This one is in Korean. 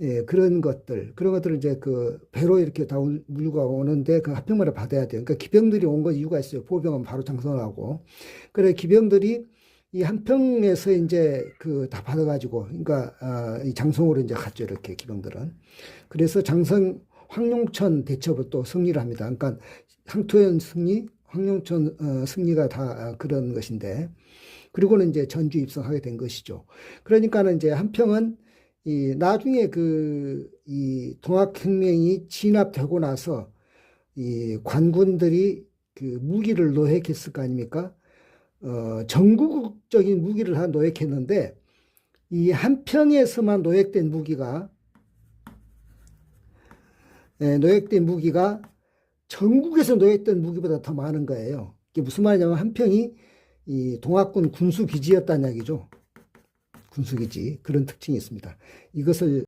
예, 그런 것들, 그런 것들을 이제 그 배로 이렇게 다 올- 물고 오는데 그 합병마다 받아야 돼요. 그러니까 기병들이 온 거 이유가 있어요. 보병은 바로 장성하고. 그래 기병들이 이 한평에서 이제 그 다 받아가지고, 그러니까 아, 이 장성으로 이제 갔죠. 이렇게 기병들은. 그래서 장성 황룡천 대첩을 또 승리를 합니다. 그러니까 항토현 승리, 황룡천 어, 승리가 다 아, 그런 것인데, 그리고는 이제 전주 입성하게 된 것이죠. 그러니까는 이제 한평은 이 나중에 그 이 동학혁명이 진압되고 나서 이 관군들이 그 무기를 노획했을 거 아닙니까? 어, 전국적인 무기를 다 노획했는데 이 한평에서만 노획된 무기가 예, 노획된 무기가 전국에서 노획된 무기보다 더 많은 거예요. 이게 무슨 말이냐면 한평이 이 동학군 군수 기지였다는 이야기죠. 군수기지 그런 특징이 있습니다. 이것을